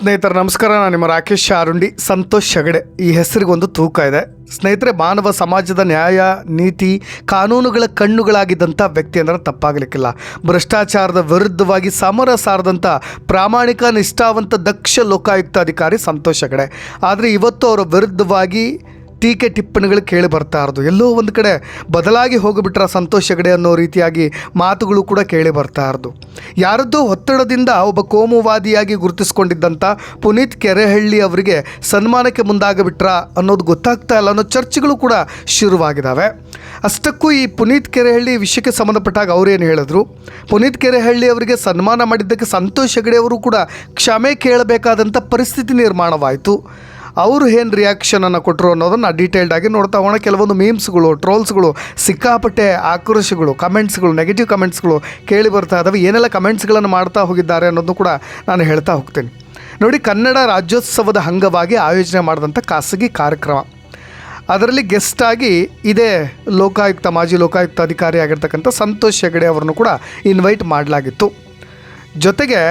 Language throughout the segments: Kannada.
ಸ್ನೇಹಿತರೆ, ನಮಸ್ಕಾರ. ನಾನು ನಿಮ್ಮ ರಾಕೇಶ್ ಶಾರುಂಡಿ, ಸಂತೋಷ್ ಹೆಗಡೆ. ಈ ಹೆಸರಿಗೊಂದು ತೂಕ ಇದೆ. ಸ್ನೇಹಿತರೆ, ಮಾನವ ಸಮಾಜದ ನ್ಯಾಯ, ನೀತಿ, ಕಾನೂನುಗಳ ಕಣ್ಣುಗಳಾಗಿದ್ದಂಥ ವ್ಯಕ್ತಿ ಅಂದರೆ ತಪ್ಪಾಗಲಿಕ್ಕಿಲ್ಲ. ಭ್ರಷ್ಟಾಚಾರದ ವಿರುದ್ಧವಾಗಿ ಸಮರ ಸಾರದಂಥ ಪ್ರಾಮಾಣಿಕ, ನಿಷ್ಠಾವಂತ, ದಕ್ಷ ಲೋಕಾಯುಕ್ತ ಅಧಿಕಾರಿ ಸಂತೋಷ್ ಹೆಗಡೆ. ಆದರೆ ಇವತ್ತು ಅವರ ವಿರುದ್ಧವಾಗಿ ಟೀಕೆ ಟಿಪ್ಪಣಿಗಳು ಕೇಳಿ ಬರ್ತಾ ಇರೋದು. ಎಲ್ಲೋ ಒಂದು ಕಡೆ ಬದಲಾಗಿ ಹೋಗಿಬಿಟ್ರ ಸಂತೋಷ್ ಹೆಗಡೆ ಅನ್ನೋ ರೀತಿಯಾಗಿ ಮಾತುಗಳು ಕೂಡ ಕೇಳಿ ಬರ್ತಾ ಇರೋದು. ಯಾರದ್ದೋ ಒತ್ತಡದಿಂದ ಒಬ್ಬ ಕೋಮುವಾದಿಯಾಗಿ ಗುರುತಿಸ್ಕೊಂಡಿದ್ದಂಥ ಪುನೀತ್ ಕೆರೆಹಳ್ಳಿ ಅವರಿಗೆ ಸನ್ಮಾನಕ್ಕೆ ಮುಂದಾಗಬಿಟ್ರ ಅನ್ನೋದು ಗೊತ್ತಾಗ್ತಾ ಇಲ್ಲ ಅನ್ನೋ ಚರ್ಚೆಗಳು ಕೂಡ ಶುರುವಾಗಿದ್ದಾವೆ ಅಷ್ಟಕ್ಕೂ ಈ ಪುನೀತ್ ಕೆರೆಹಳ್ಳಿ ವಿಷಯಕ್ಕೆ ಸಂಬಂಧಪಟ್ಟಾಗ ಅವರೇನು ಹೇಳಿದ್ರು? ಪುನೀತ್ ಕೆರೆಹಳ್ಳಿ ಅವರಿಗೆ ಸನ್ಮಾನ ಮಾಡಿದ್ದಕ್ಕೆ ಸಂತೋಷ್ ಹೆಗಡೆ ಅವರು ಕೂಡ ಕ್ಷಮೆ ಕೇಳಬೇಕಾದಂಥ ಪರಿಸ್ಥಿತಿ ನಿರ್ಮಾಣವಾಯಿತು. ಅವರು ಏನು ರಿಯಾಕ್ಷನನ್ನು ಕೊಟ್ಟರು ಅನ್ನೋದನ್ನು ಡೀಟೇಲ್ಡ್ ಆಗಿ ನೋಡ್ತಾ ಹೋಗೋಣ. ಕೆಲವೊಂದು ಮೀಮ್ಸ್ಗಳು ಟ್ರೋಲ್ಸ್ಗಳು ಸಿಕ್ಕಾಪಟ್ಟೆ ಆಕ್ರೋಶಗಳು ಕಮೆಂಟ್ಸ್ಗಳು ನೆಗೆಟಿವ್ ಕಮೆಂಟ್ಸ್ಗಳು ಕೇಳಿ ಬರ್ತಾ ಇದ್ದಾವೆ ಏನೆಲ್ಲ ಕಮೆಂಟ್ಸ್ಗಳನ್ನು ಮಾಡ್ತಾ ಹೋಗಿದ್ದಾರೆ ಅನ್ನೋದನ್ನು ಕೂಡ ನಾನು ಹೇಳ್ತಾ ಹೋಗ್ತೀನಿ. ನೋಡಿ, ಕನ್ನಡ ರಾಜ್ಯೋತ್ಸವದ ಅಂಗವಾಗಿ ಆಯೋಜನೆ ಮಾಡಿದಂಥ ಖಾಸಗಿ ಕಾರ್ಯಕ್ರಮ. ಅದರಲ್ಲಿ ಗೆಸ್ಟಾಗಿ ಇದೇ ಲೋಕಾಯುಕ್ತ, ಮಾಜಿ ಲೋಕಾಯುಕ್ತ ಅಧಿಕಾರಿ ಆಗಿರ್ತಕ್ಕಂಥ ಸಂತೋಷ್ ಹೆಗಡೆ ಅವರನ್ನು ಕೂಡ ಇನ್ವೈಟ್ ಮಾಡಲಾಗಿತ್ತು. ಜೊತೆಗೆ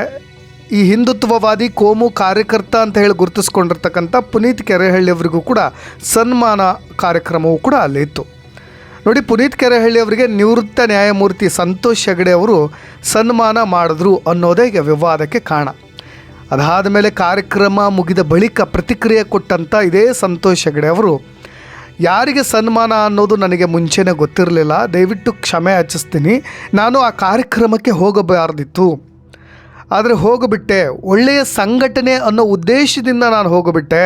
ಈ ಹಿಂದುತ್ವವಾದಿ ಕೋಮು ಕಾರ್ಯಕರ್ತ ಅಂತ ಹೇಳಿ ಗುರುತಿಸ್ಕೊಂಡಿರ್ತಕ್ಕಂಥ ಪುನೀತ್ ಕೆರೆಹಳ್ಳಿ ಅವರಿಗೂ ಕೂಡ ಸನ್ಮಾನ ಕಾರ್ಯಕ್ರಮವೂ ಕೂಡ ಅಲ್ಲಿ ಇತ್ತು. ನೋಡಿ, ಪುನೀತ್ ಕೆರೆಹಳ್ಳಿ ಅವರಿಗೆ ನಿವೃತ್ತ ನ್ಯಾಯಮೂರ್ತಿ ಸಂತೋಷ್ ಹೆಗಡೆ ಅವರು ಸನ್ಮಾನ ಮಾಡಿದ್ರು ಅನ್ನೋದೇ ಈಗ ವಿವಾದಕ್ಕೆ ಕಾರಣ. ಅದಾದ ಮೇಲೆ ಕಾರ್ಯಕ್ರಮ ಮುಗಿದ ಬಳಿಕ ಪ್ರತಿಕ್ರಿಯೆ ಕೊಟ್ಟಂಥ ಇದೇ ಸಂತೋಷ್ ಹೆಗಡೆ ಅವರು, ಯಾರಿಗೆ ಸನ್ಮಾನ ಅನ್ನೋದು ನನಗೆ ಮುಂಚೆನೇ ಗೊತ್ತಿರಲಿಲ್ಲ. ದಯವಿಟ್ಟು ಕ್ಷಮೆ ಯಾಚಿಸ್ತೀನಿ ನಾನು ಆ ಕಾರ್ಯಕ್ರಮಕ್ಕೆ ಹೋಗಬಾರ್ದಿತ್ತು. ಆದರೆ ಹೋಗಿಬಿಟ್ಟೆ. ಒಳ್ಳೆಯ ಸಂಘಟನೆ ಅನ್ನೋ ಉದ್ದೇಶದಿಂದ ನಾನು ಹೋಗಿಬಿಟ್ಟೆ.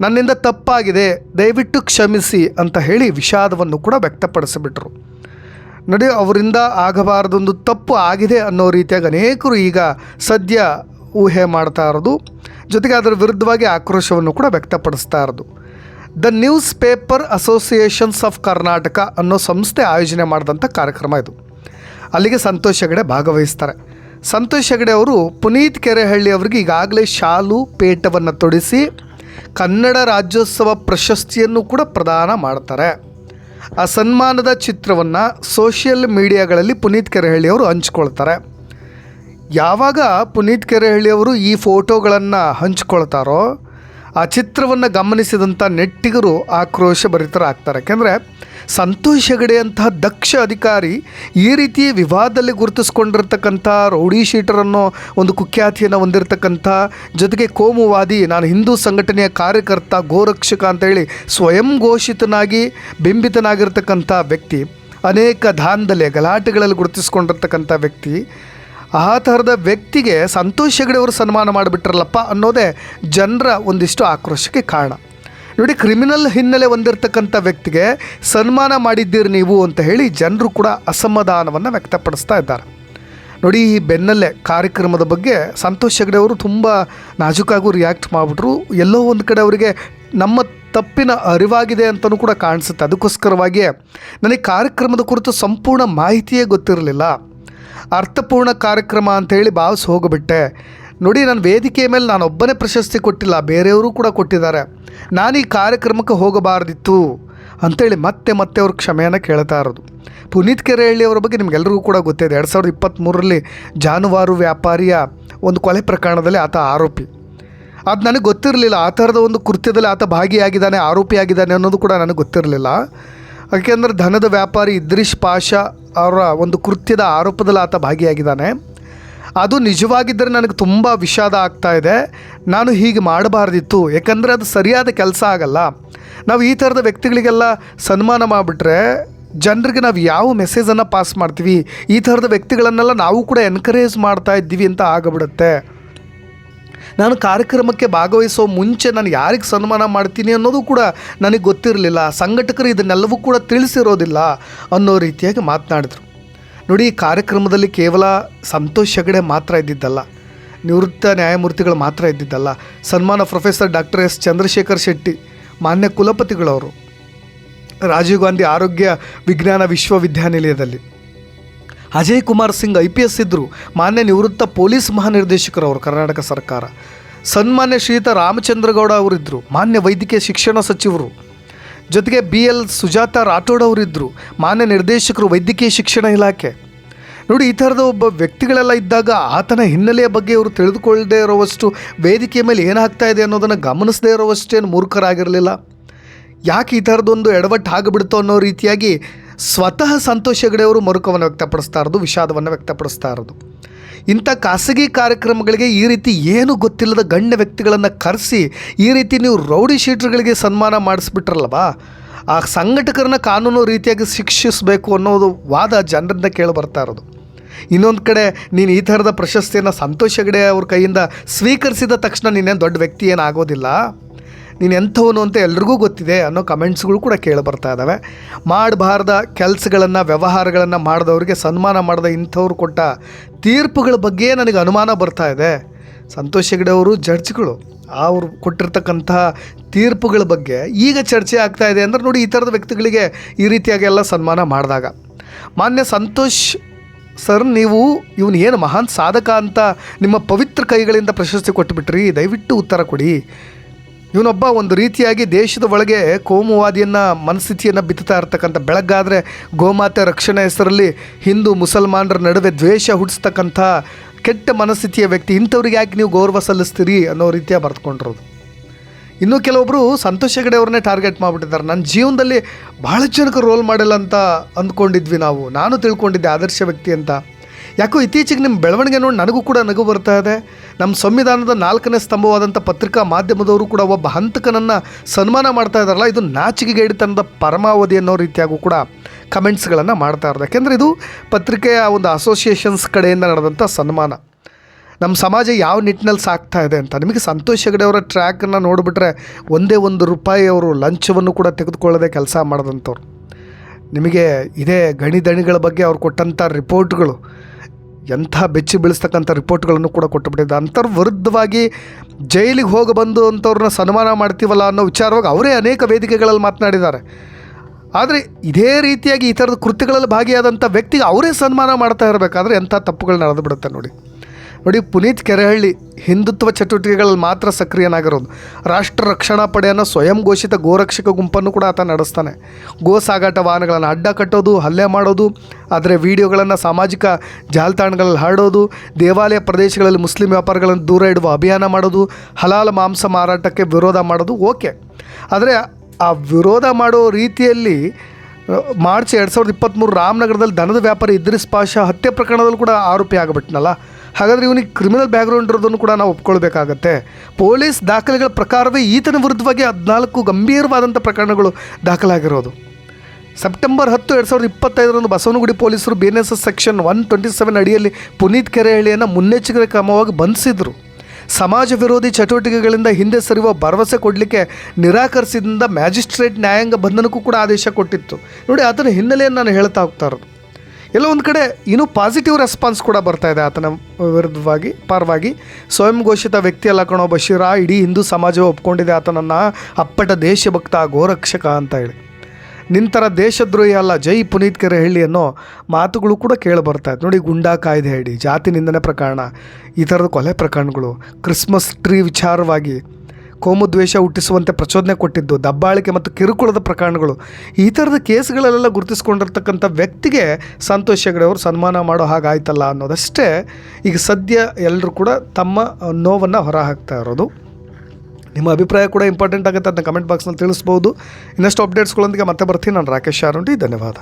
ನನ್ನಿಂದ ತಪ್ಪಾಗಿದೆ, ದಯವಿಟ್ಟು ಕ್ಷಮಿಸಿ ಅಂತ ಹೇಳಿ ವಿಷಾದವನ್ನು ಕೂಡ ವ್ಯಕ್ತಪಡಿಸಿಬಿಟ್ರು. ನೋಡಿ, ಅವರಿಂದ ಆಗಬಾರದೊಂದು ತಪ್ಪು ಆಗಿದೆ ಅನ್ನೋ ರೀತಿಯಾಗಿ ಅನೇಕರು ಈಗ ಸದ್ಯ ಊಹೆ ಮಾಡ್ತಾ ಇರೋದು. ಜೊತೆಗೆ ಅದರ ವಿರುದ್ಧವಾಗಿ ಆಕ್ರೋಶವನ್ನು ಕೂಡ ವ್ಯಕ್ತಪಡಿಸ್ತಾ ಇರೋದು. The news paper associations of Karnataka ಅನ್ನೋ ಸಂಸ್ಥೆ ಆಯೋಜನೆ ಮಾಡಿದಂಥ ಕಾರ್ಯಕ್ರಮ ಇದು. ಅಲ್ಲಿಗೆ ಸಂತೋಷ್ ಹೆಗಡೆ ಭಾಗವಹಿಸ್ತಾರೆ. ಸಂತೋಷ್ ಹೆಗಡೆ ಅವರು ಪುನೀತ್ ಕೆರೆಹಳ್ಳಿ ಅವರಿಗೆ ಈಗಾಗಲೇ ಶಾಲು, ಪೇಟವನ್ನು ತೊಡಿಸಿ ಕನ್ನಡ ರಾಜ್ಯೋತ್ಸವ ಪ್ರಶಸ್ತಿಯನ್ನು ಕೂಡ ಪ್ರದಾನ ಮಾಡ್ತಾರೆ. ಆ ಸನ್ಮಾನದ ಚಿತ್ರವನ್ನು ಸೋಷಿಯಲ್ ಮೀಡಿಯಾಗಳಲ್ಲಿ ಪುನೀತ್ ಕೆರೆಹಳ್ಳಿ ಅವರು ಹಂಚ್ಕೊಳ್ತಾರೆ. ಯಾವಾಗ ಪುನೀತ್ ಕೆರೆಹಳ್ಳಿ ಅವರು ಈ ಫೋಟೋಗಳನ್ನು ಹಂಚ್ಕೊಳ್ತಾರೋ, ಆ ಚಿತ್ರವನ್ನು ಗಮನಿಸಿದಂಥ ನೆಟ್ಟಿಗರು ಆಕ್ರೋಶ ಭರಿತರಾಗ್ತಾರೆ. ಯಾಕೆಂದರೆ ಸಂತೋಷ್ ಹೆಗಡೆ ಅಂತಹ ದಕ್ಷ ಅಧಿಕಾರಿ ಈ ರೀತಿ ವಿವಾದದಲ್ಲಿ ಗುರುತಿಸ್ಕೊಂಡಿರ್ತಕ್ಕಂಥ ರೌಡಿ ಶೀಟರ್ ಅನ್ನೋ ಒಂದು ಕುಖ್ಯಾತಿಯನ್ನು ಹೊಂದಿರತಕ್ಕಂಥ ಜೊತೆಗೆ ಕೋಮುವಾದಿ, ನಾನು ಹಿಂದೂ ಸಂಘಟನೆಯ ಕಾರ್ಯಕರ್ತ, ಗೋರಕ್ಷಕ ಅಂತೇಳಿ ಸ್ವಯಂ ಘೋಷಿತನಾಗಿ ಬಿಂಬಿತನಾಗಿರ್ತಕ್ಕಂಥ ವ್ಯಕ್ತಿ, ಅನೇಕ ದಾಂಧಲೆ, ಗಲಾಟೆಗಳಲ್ಲಿ ಗುರುತಿಸ್ಕೊಂಡಿರ್ತಕ್ಕಂಥ ವ್ಯಕ್ತಿ. ಆ ಥರದ ವ್ಯಕ್ತಿಗೆ ಸಂತೋಷ್ ಹೆಗಡೆ ಅವರು ಸನ್ಮಾನ ಮಾಡಿಬಿಟ್ರಲ್ಲಪ್ಪ ಅನ್ನೋದೇ ಜನರ ಒಂದಿಷ್ಟು ಆಕ್ರೋಶಕ್ಕೆ ಕಾರಣ. ನೋಡಿ ಕ್ರಿಮಿನಲ್ ಹಿನ್ನೆಲೆ ಹೊಂದಿರತಕ್ಕಂಥ ವ್ಯಕ್ತಿಗೆ ಸನ್ಮಾನ ಮಾಡಿದ್ದೀರಿ ನೀವು ಅಂತ ಹೇಳಿ ಜನರು ಕೂಡ ಅಸಮಾಧಾನವನ್ನು ವ್ಯಕ್ತಪಡಿಸ್ತಾ ಇದ್ದಾರೆ. ನೋಡಿ, ಈ ಬೆನ್ನಲ್ಲೇ ಕಾರ್ಯಕ್ರಮದ ಬಗ್ಗೆ ಸಂತೋಷ್ ಹೆಗಡೆ ಅವರು ತುಂಬ ನಾಜುಕಾಗೂ ರಿಯಾಕ್ಟ್ ಮಾಡಿಬಿಟ್ರು. ಎಲ್ಲೋ ಒಂದು ಕಡೆ ಅವರಿಗೆ ನಮ್ಮ ತಪ್ಪಿನ ಅರಿವಾಗಿದೆ ಅಂತಲೂ ಕೂಡ ಕಾಣಿಸುತ್ತೆ. ಅದಕ್ಕೋಸ್ಕರವಾಗಿಯೇ ನನಗೆ ಕಾರ್ಯಕ್ರಮದ ಕುರಿತು ಸಂಪೂರ್ಣ ಮಾಹಿತಿಯೇ ಗೊತ್ತಿರಲಿಲ್ಲ. ಅರ್ಥಪೂರ್ಣ ಕಾರ್ಯಕ್ರಮ ಅಂತ ಹೇಳಿ ಭಾವಿಸಿ ಹೋಗಿಬಿಟ್ಟೆ. ನೋಡಿ ನಾನು ವೇದಿಕೆಯ ಮೇಲೆ ನಾನು ಒಬ್ಬನೇ ಪ್ರಶಸ್ತಿ ಕೊಟ್ಟಿಲ್ಲ, ಬೇರೆಯವರು ಕೂಡ ಕೊಟ್ಟಿದ್ದಾರೆ. ನಾನು ಈ ಕಾರ್ಯಕ್ರಮಕ್ಕೆ ಹೋಗಬಾರ್ದಿತ್ತು ಅಂತೇಳಿ ಮತ್ತೆ ಮತ್ತೆ ಅವ್ರ ಕ್ಷಮೆಯನ್ನು ಕೇಳ್ತಾ ಇರೋದು. ಪುನೀತ್ ಕೆರೆಹಳ್ಳಿ ಅವರ ಬಗ್ಗೆ ನಿಮಗೆಲ್ಲರಿಗೂ ಕೂಡ ಗೊತ್ತಿದೆ. ಎರಡು ಸಾವಿರದ ಇಪ್ಪತ್ತ್ಮೂರರಲ್ಲಿ ಜಾನುವಾರು ವ್ಯಾಪಾರಿಯ ಒಂದು ಕೊಲೆ ಪ್ರಕರಣದಲ್ಲಿ ಆತ ಆರೋಪಿ. ಅದು ನನಗೆ ಗೊತ್ತಿರಲಿಲ್ಲ. ಆ ಥರದ ಒಂದು ಕೃತ್ಯದಲ್ಲಿ ಆತ ಭಾಗಿಯಾಗಿದ್ದಾನೆ, ಆರೋಪಿಯಾಗಿದ್ದಾನೆ ಅನ್ನೋದು ಕೂಡ ನನಗೆ ಗೊತ್ತಿರಲಿಲ್ಲ. ಯಾಕೆಂದರೆ ಧನದ ವ್ಯಾಪಾರಿ ಇದ್ರಿಶ್ ಪಾಷಾ ಅವರ ಒಂದು ಕೃತ್ಯದ ಆರೋಪದಲ್ಲಿ ಆತ ಭಾಗಿಯಾಗಿದ್ದಾನೆ. ಅದು ನಿಜವಾಗಿದ್ದರೆ ನನಗೆ ತುಂಬ ವಿಷಾದ ಆಗ್ತಾ ಇದೆ. ನಾನು ಹೀಗೆ ಮಾಡಬಾರ್ದಿತ್ತು. ಯಾಕಂದರೆ ಅದು ಸರಿಯಾದ ಕೆಲಸ ಆಗಲ್ಲ. ನಾವು ಈ ಥರದ ವ್ಯಕ್ತಿಗಳಿಗೆಲ್ಲ ಸನ್ಮಾನ ಮಾಡಿಬಿಟ್ರೆ ಜನರಿಗೆ ನಾವು ಯಾವ ಮೆಸೇಜನ್ನು ಪಾಸ್ ಮಾಡ್ತೀವಿ? ಈ ಥರದ ವ್ಯಕ್ತಿಗಳನ್ನೆಲ್ಲ ನಾವು ಕೂಡ ಎನ್ಕರೇಜ್ ಮಾಡ್ತಾ ಇದ್ದೀವಿ ಅಂತ ಆಗಿಬಿಡುತ್ತೆ. ನಾನು ಕಾರ್ಯಕ್ರಮಕ್ಕೆ ಭಾಗವಹಿಸೋ ಮುಂಚೆ ನಾನು ಯಾರಿಗೆ ಸನ್ಮಾನ ಮಾಡ್ತೀನಿ ಅನ್ನೋದು ಕೂಡ ನನಗೆ ಗೊತ್ತಿರಲಿಲ್ಲ. ಸಂಘಟಕರು ಇದನ್ನೆಲ್ಲವೂ ಕೂಡ ತಿಳಿಸಿರೋದಿಲ್ಲ ಅನ್ನೋ ರೀತಿಯಾಗಿ ಮಾತನಾಡಿದರು. ನೋಡಿ ಕಾರ್ಯಕ್ರಮದಲ್ಲಿ ಕೇವಲ ಸಂತೋಷ್ ಹೆಗಡೆ ಮಾತ್ರ ಇದ್ದಿದ್ದಲ್ಲ, ನಿವೃತ್ತ ನ್ಯಾಯಮೂರ್ತಿಗಳು ಮಾತ್ರ ಇದ್ದಿದ್ದಲ್ಲ ಸನ್ಮಾನ professor doctor S Chandrashekar Shetty, ಮಾನ್ಯ ಕುಲಪತಿಗಳವರು, ರಾಜೀವ್ ಗಾಂಧಿ ಆರೋಗ್ಯ ವಿಜ್ಞಾನ ವಿಶ್ವವಿದ್ಯಾನಿಲಯದಲ್ಲಿ. Ajay Kumar Singh I P S ಇದ್ದರು ಮಾನ್ಯ ನಿವೃತ್ತ ಪೊಲೀಸ್ ಮಹಾನಿರ್ದೇಶಕರವರು ಕರ್ನಾಟಕ ಸರ್ಕಾರ. ಸನ್ಮಾನ್ಯ ಶ್ರೀಯುತ ರಾಮಚಂದ್ರಗೌಡ ಅವರಿದ್ದರು ಮಾನ್ಯ ವೈದ್ಯಕೀಯ ಶಿಕ್ಷಣ ಸಚಿವರು. ಜೊತೆಗೆ ಬಿ ಎಲ್ ಸುಜಾತ ರಾಠೋಡ್ ಅವರಿದ್ದರು ಮಾನ್ಯ ನಿರ್ದೇಶಕರು ವೈದ್ಯಕೀಯ ಶಿಕ್ಷಣ ಇಲಾಖೆ. ನೋಡಿ, ಈ ಥರದ ಒಬ್ಬ ವ್ಯಕ್ತಿಗಳೆಲ್ಲ ಇದ್ದಾಗ ಆತನ ಹಿನ್ನೆಲೆಯ ಬಗ್ಗೆ ಇವರು ತಿಳಿದುಕೊಳ್ಳದೇ ಇರೋವಷ್ಟು ವೇದಿಕೆ ಮೇಲೆ ಏನಾಗ್ತಾ ಇದೆ ಅನ್ನೋದನ್ನು ಗಮನಿಸದೇ ಇರೋವಷ್ಟೇನು ಮೂರ್ಖರಾಗಿರಲಿಲ್ಲ. ಯಾಕೆ ಈ ಥರದೊಂದು ಎಡವಟ್ಟು ಆಗಿಬಿಡ್ತು ಅನ್ನೋ ರೀತಿಯಾಗಿ ಸ್ವತಃ ಸಂತೋಷ್ ಹೆಗಡೆಯವರು ಮರುಕವನ್ನು ವ್ಯಕ್ತಪಡಿಸ್ತಾ ಇರೋದು, ವಿಷಾದವನ್ನು ವ್ಯಕ್ತಪಡಿಸ್ತಾ ಇರೋದು. ಇಂಥ ಖಾಸಗಿ ಕಾರ್ಯಕ್ರಮಗಳಿಗೆ ಈ ರೀತಿ ಏನು ಗೊತ್ತಿಲ್ಲದ ಗಣ್ಯ ವ್ಯಕ್ತಿಗಳನ್ನು ಕರೆಸಿ ಈ ರೀತಿ ನೀವು ರೌಡಿ ಶೀಟ್ರ್ಗಳಿಗೆ ಸನ್ಮಾನ ಮಾಡಿಸ್ಬಿಟ್ರಲ್ವಾ ಆ ಸಂಘಟಕರನ್ನ ಕಾನೂನು ರೀತಿಯಾಗಿ ಶಿಕ್ಷಿಸಬೇಕು ಅನ್ನೋದು ವಾದ ಜನರಿಂದ ಕೇಳಿ ಬರ್ತಾ ಇರೋದು. ಇನ್ನೊಂದು ಕಡೆ ನೀನು ಈ ಥರದ ಪ್ರಶಸ್ತಿಯನ್ನು ಸಂತೋಷ ಹೆಗಡೆ ಅವ್ರ ಕೈಯಿಂದ ಸ್ವೀಕರಿಸಿದ ತಕ್ಷಣ ನೀನೇನು ದೊಡ್ಡ ವ್ಯಕ್ತಿ ಏನು ಆಗೋದಿಲ್ಲ? ನೀನು ಎಂಥವನು ಅಂತ ಎಲ್ರಿಗೂ ಗೊತ್ತಿದೆ ಅನ್ನೋ ಕಮೆಂಟ್ಸ್ಗಳು ಕೂಡ ಕೇಳಿ ಬರ್ತಾ ಇದ್ದಾವೆ ಮಾಡಬಾರ್ದ ಕೆಲಸಗಳನ್ನು, ವ್ಯವಹಾರಗಳನ್ನು ಮಾಡಿದವ್ರಿಗೆ ಸನ್ಮಾನ ಮಾಡಿದ ಇಂಥವ್ರು ಕೊಟ್ಟ ತೀರ್ಪುಗಳ ಬಗ್ಗೆ ನನಗೆ ಅನುಮಾನ ಬರ್ತಾ ಇದೆ. ಸಂತೋಷ್ ಹೆಗಡೆ ಅವರು, ಜಡ್ಜ್ಗಳು, ಅವರು ಕೊಟ್ಟಿರ್ತಕ್ಕಂಥ ತೀರ್ಪುಗಳ ಬಗ್ಗೆ ಈಗ ಚರ್ಚೆ ಆಗ್ತಾ ಇದೆ ಅಂದ್ರೆ ನೋಡಿ ಈ ಥರದ ವ್ಯಕ್ತಿಗಳಿಗೆ ಈ ರೀತಿಯಾಗಿ ಎಲ್ಲ ಸನ್ಮಾನ ಮಾಡಿದಾಗ. ಮಾನ್ಯ ಸಂತೋಷ್ ಸರ್, ನೀವು ಇವನು ಏನು ಮಹಾನ್ ಸಾಧಕ ಅಂತ ನಿಮ್ಮ ಪವಿತ್ರ ಕೈಗಳಿಂದ ಪ್ರಶಸ್ತಿ ಕೊಟ್ಟುಬಿಟ್ರಿ ದಯವಿಟ್ಟು ಉತ್ತರ ಕೊಡಿ. ಇವನೊಬ್ಬ ಒಂದು ರೀತಿಯಾಗಿ ದೇಶದ ಒಳಗೆ ಕೋಮುವಾದಿಯನ್ನು ಮನಸ್ಥಿತಿಯನ್ನು ಬಿತ್ತುತ್ತಾ ಇರ್ತಕ್ಕಂಥ ಬೆಳಗ್ಗಾದರೆ ಗೋಮಾತೆ ರಕ್ಷಣೆ ಹೆಸರಲ್ಲಿ ಹಿಂದೂ ಮುಸಲ್ಮಾನರ ನಡುವೆ ದ್ವೇಷ ಹುಟ್ಟಿಸ್ತಕ್ಕಂಥ ಕೆಟ್ಟ ಮನಸ್ಥಿತಿಯ ವ್ಯಕ್ತಿ. ಇಂಥವ್ರಿಗೆ ಯಾಕೆ ನೀವು ಗೌರವ ಸಲ್ಲಿಸ್ತೀರಿ ಅನ್ನೋ ರೀತಿಯ ಬರೆದುಕೊಂಡಿರೋದು. ಇನ್ನು ಕೆಲವೊಬ್ಬರು ಸಂತೋಷ್ ಹೆಗಡೆ ಅವ್ರನ್ನೇ ಟಾರ್ಗೆಟ್ ಮಾಡಿಬಿಟ್ಟಿದ್ದಾರೆ. ನನ್ನ ಜೀವನದಲ್ಲಿ ಭಾಳ ಜನಕ್ಕೆ ರೋಲ್ ಮಾಡೆಲ್ ಅಂತ ಅಂದ್ಕೊಂಡಿದ್ವಿ ನಾವು. ನಾನು ತಿಳ್ಕೊಂಡಿದ್ದೆ ಆದರ್ಶ ವ್ಯಕ್ತಿ ಅಂತ. ಯಾಕೋ ಇತ್ತೀಚೆಗೆ ನಿಮ್ಮ ಬೆಳವಣಿಗೆ ನೋಡಿ ನನಗೂ ಕೂಡ ನಗು ಬರ್ತಾ ಇದೆ. ನಮ್ಮ ಸಂವಿಧಾನದ ನಾಲ್ಕನೇ ಸ್ತಂಭವಾದಂಥ ಪತ್ರಿಕಾ ಮಾಧ್ಯಮದವರು ಕೂಡ ಒಬ್ಬ ಹಂತಕನನ್ನು ಸನ್ಮಾನ ಮಾಡ್ತಾ ಇದ್ದಾರಲ್ಲ, ಇದು ನಾಚಿಕೆಗೇಡಿತನದ ಪರಮಾವಧಿ ಅನ್ನೋ ರೀತಿಯಾಗೂ ಕೂಡ ಕಮೆಂಟ್ಸ್ಗಳನ್ನು ಮಾಡ್ತಾ ಇರೋದು. ಯಾಕೆಂದರೆ ಇದು ಪತ್ರಿಕೆಯ ಒಂದು ಅಸೋಸಿಯೇಷನ್ಸ್ ಕಡೆಯಿಂದ ನಡೆದಂಥ ಸನ್ಮಾನ. ನಮ್ಮ ಸಮಾಜ ಯಾವ ನಿಟ್ಟಿನಲ್ಲಿ ಸಾಕ್ತಾ ಇದೆ ಅಂತ ನಿಮಗೆ ಸಂತೋಷ್ ಹೆಗಡೆ ಅವರ ಟ್ರ್ಯಾಕನ್ನು ನೋಡಿಬಿಟ್ರೆ ಒಂದೇ ಒಂದು ರೂಪಾಯಿ ಅವರು ಲಂಚವನ್ನು ಕೂಡ ತೆಗೆದುಕೊಳ್ಳದೆ ಕೆಲಸ ಮಾಡಿದಂಥವ್ರು. ನಿಮಗೆ ಇದೇ ಗಣಿದಣಿಗಳ ಬಗ್ಗೆ ಅವ್ರು ಕೊಟ್ಟಂಥ ರಿಪೋರ್ಟ್ಗಳು ಎಂಥ ಬೆಚ್ಚಿ ಬೀಳಿಸ್ತಕ್ಕಂಥ ರಿಪೋರ್ಟ್ಗಳನ್ನು ಕೂಡ ಕೊಟ್ಟುಬಿಟ್ಟಿದ್ದೆ ಅಂಥವ್ರ ವಿರುದ್ಧವಾಗಿ ಜೈಲಿಗೆ ಹೋಗಿ ಬಂದು ಅಂಥವ್ರನ್ನ ಸನ್ಮಾನ ಮಾಡ್ತೀವಲ್ಲ ಅನ್ನೋ ವಿಚಾರವಾಗಿ ಅವರೇ ಅನೇಕ ವೇದಿಕೆಗಳಲ್ಲಿ ಮಾತನಾಡಿದ್ದಾರೆ. ಆದರೆ ಇದೇ ರೀತಿಯಾಗಿ ಈ ಥರದ ಕೃತ್ಯಗಳಲ್ಲಿ ಭಾಗಿಯಾದಂಥ ವ್ಯಕ್ತಿಗೆ ಅವರೇ ಸನ್ಮಾನ ಮಾಡ್ತಾ ಇರಬೇಕಾದ್ರೆ ಎಂಥ ತಪ್ಪುಗಳು ನಡೆದು ಬಿಡುತ್ತೆ ನೋಡಿ. ನೋಡಿ, ಪುನೀತ್ ಕೆರೆಹಳ್ಳಿ ಹಿಂದುತ್ವ ಚಟುವಟಿಕೆಗಳಲ್ಲಿ ಮಾತ್ರ ಸಕ್ರಿಯನಾಗಿರೋದು. ರಾಷ್ಟ್ರ ರಕ್ಷಣಾ ಪಡೆಯನ್ನು ಸ್ವಯಂ ಘೋಷಿತ ಗೋರಕ್ಷಕ ಗುಂಪನ್ನು ಕೂಡ ಆತ ನಡೆಸ್ತಾನೆ. ಗೋ ಸಾಗಾಟ ವಾಹನಗಳನ್ನು ಅಡ್ಡ ಕಟ್ಟೋದು, ಹಲ್ಲೆ ಮಾಡೋದು, ಆದರೆ ವಿಡಿಯೋಗಳನ್ನು ಸಾಮಾಜಿಕ ಜಾಲತಾಣಗಳಲ್ಲಿ ಹರಡೋದು ದೇವಾಲಯ ಪ್ರದೇಶಗಳಲ್ಲಿ ಮುಸ್ಲಿಂ ವ್ಯಾಪಾರಗಳನ್ನು ದೂರ ಇಡುವ ಅಭಿಯಾನ ಮಾಡೋದು, ಹಲಾಲ ಮಾಂಸ ಮಾರಾಟಕ್ಕೆ ವಿರೋಧ ಮಾಡೋದು ಓಕೆ. ಆದರೆ ಆ ವಿರೋಧ ಮಾಡೋ ರೀತಿಯಲ್ಲಿ ಮಾರ್ಚ್ ಎರಡು ಸಾವಿರದ ಇಪ್ಪತ್ತ್ಮೂರು ರಾಮನಗರದಲ್ಲಿ ದನದ ವ್ಯಾಪಾರಿ ಇದ್ರಿಸ್ ಪಾಷಾ ಹತ್ಯೆ ಪ್ರಕರಣದಲ್ಲೂ ಕೂಡ ಆರೋಪಿ ಆಗಿಬಿಟ್ನಲ್ಲ ಹಾಗಾದರೆ ಇವನಿಗೆ ಕ್ರಿಮಿನಲ್ ಬ್ಯಾಕ್ಗ್ರೌಂಡ್ ಇರೋದನ್ನು ಕೂಡ ನಾವು ಒಪ್ಕೊಳ್ಬೇಕಾಗತ್ತೆ. ಪೊಲೀಸ್ ದಾಖಲೆಗಳ ಪ್ರಕಾರವೇ ಈತನ ವಿರುದ್ಧವಾಗಿ ಹದಿನಾಲ್ಕು ಗಂಭೀರವಾದಂಥ ಪ್ರಕರಣಗಳು ದಾಖಲಾಗಿರೋದು. ಸೆಪ್ಟೆಂಬರ್ ಹತ್ತು ಎರಡು ಸಾವಿರದ ಇಪ್ಪತ್ತೈದರಂದು ಬಸವನಗುಡಿ ಪೊಲೀಸರು B N S S section one twenty seven ಅಡಿಯಲ್ಲಿ ಪುನೀತ್ ಕೆರೆಹಳ್ಳಿಯನ್ನು ಮುನ್ನೆಚ್ಚರಿಕೆ ಕ್ರಮವಾಗಿ ಬಂಧಿಸಿದರು. ಸಮಾಜ ವಿರೋಧಿ ಚಟುವಟಿಕೆಗಳಿಂದ ಹಿಂದೆ ಸರಿಯುವ ಭರವಸೆ ಕೊಡಲಿಕ್ಕೆ ನಿರಾಕರಿಸಿದಿಂದ ಮ್ಯಾಜಿಸ್ಟ್ರೇಟ್ ನ್ಯಾಯಾಂಗ ಬಂಧನಕ್ಕೂ ಕೂಡ ಆದೇಶ ಕೊಟ್ಟಿತ್ತು. ನೋಡಿ, ಅದರ ಹಿನ್ನೆಲೆಯನ್ನು ನಾನು ಹೇಳ್ತಾ ಹೋಗ್ತಾ ಇರೋದು. ಒಂದು ಕಡೆ ಇನ್ನೂ ಪಾಸಿಟಿವ್ ರೆಸ್ಪಾನ್ಸ್ ಕೂಡ ಬರ್ತಾ ಇದೆ ಆತನ ವಿರುದ್ಧವಾಗಿ, ಪರವಾಗಿ. ಸ್ವಯಂ ಘೋಷಿತ ವ್ಯಕ್ತಿ ಅಲ್ಲ ಕಣೋ ಬಶೀರ ಇಡೀ ಹಿಂದೂ ಸಮಾಜ ಒಪ್ಕೊಂಡಿದೆ ಆತನನ್ನು ಅಪ್ಪಟ ದೇಶಭಕ್ತ ಗೋರಕ್ಷಕ ಅಂತ ಹೇಳಿ. ನಿಂತರ ದೇಶದ್ರೋಹಿ ಅಲ್ಲ, ಜೈ ಪುನೀತ್ ಕೆರೆ ಹೇಳಿ ಅನ್ನೋ ಮಾತುಗಳು ಕೂಡ ಕೇಳಿ ಬರ್ತಾ ಇತ್ತು ನೋಡಿ ಗುಂಡಾ ಕಾಯ್ದೆ ಹೇಳಿ ಜಾತಿ ನಿಂದನೆ ಪ್ರಕರಣ, ಈ ಥರದ ಕೊಲೆ ಪ್ರಕರಣಗಳು, ಕ್ರಿಸ್ಮಸ್ ಟ್ರೀ ವಿಚಾರವಾಗಿ ಕೋಮುದ್ವೇಷ ಹುಟ್ಟಿಸುವಂತೆ ಪ್ರಚೋದನೆ ಕೊಟ್ಟಿದ್ದು, ದಬ್ಬಾಳಿಕೆ ಮತ್ತು ಕಿರುಕುಳದ ಪ್ರಕರಣಗಳು. ಈ ಥರದ ಕೇಸ್ಗಳಲ್ಲೆಲ್ಲ ಗುರುತಿಸ್ಕೊಂಡಿರ್ತಕ್ಕಂಥ ವ್ಯಕ್ತಿಗೆ ಸಂತೋಷ್ ಹೆಗಡೆ ಅವರು ಸನ್ಮಾನ ಮಾಡೋ ಹಾಗಾಯ್ತಲ್ಲ ಅನ್ನೋದಷ್ಟೇ ಈಗ ಸದ್ಯ ಎಲ್ಲರೂ ಕೂಡ ತಮ್ಮ ನೋವನ್ನು ಹೊರಹಾಕ್ತಾ ಇರೋದು. ನಿಮ್ಮ ಅಭಿಪ್ರಾಯ ಕೂಡ ಇಂಪಾರ್ಟೆಂಟ್ ಆಗುತ್ತೆ, ಅದನ್ನ ಕಮೆಂಟ್ ಬಾಕ್ಸ್ನಲ್ಲಿ ತಿಳಿಸ್ಬೋದು. ಇನ್ನಷ್ಟು ಅಪ್ಡೇಟ್ಸ್ಗಳೊಂದಿಗೆ ಮತ್ತೆ ಬರ್ತೀನಿ. ನಾನು ರಾಕೇಶ್ ಶಾರುಂಡಿ ಧನ್ಯವಾದ.